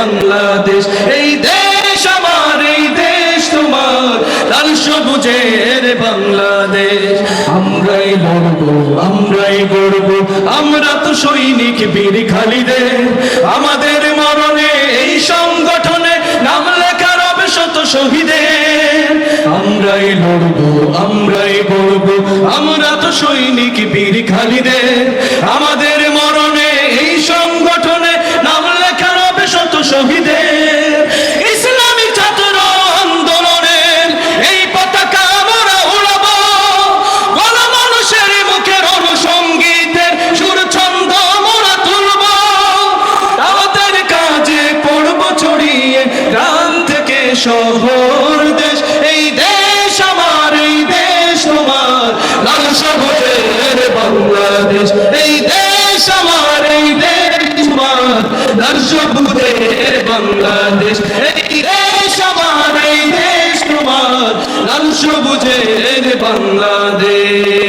বাংলাদেশ, এই দেশ আমার, এই দেশ তোমার, লাল সবুজের বাংলাদেশ। আমরাই লড়বো, আমরাই গড়বো, আমরা তো সৈনিক বীর খালিদের। আমাদের মরণে এই সংগঠনে নাম লেখা রবে শত শহীদের। আমরাই লড়বো, আমরাই গড়বো, আমরা তো সৈনিক বীর খালিদের। শহর দেশ, এই দেশ আমার, এই দেশ তোমার। লাল সবুজের বাংলাদেশ, এই দেশ আমার, এই দেশ তোমার। লাল সবুজের বাংলাদেশ, এই দেশ আমার, এই দেশ তোমার। লাল সবুজের বাংলাদেশ।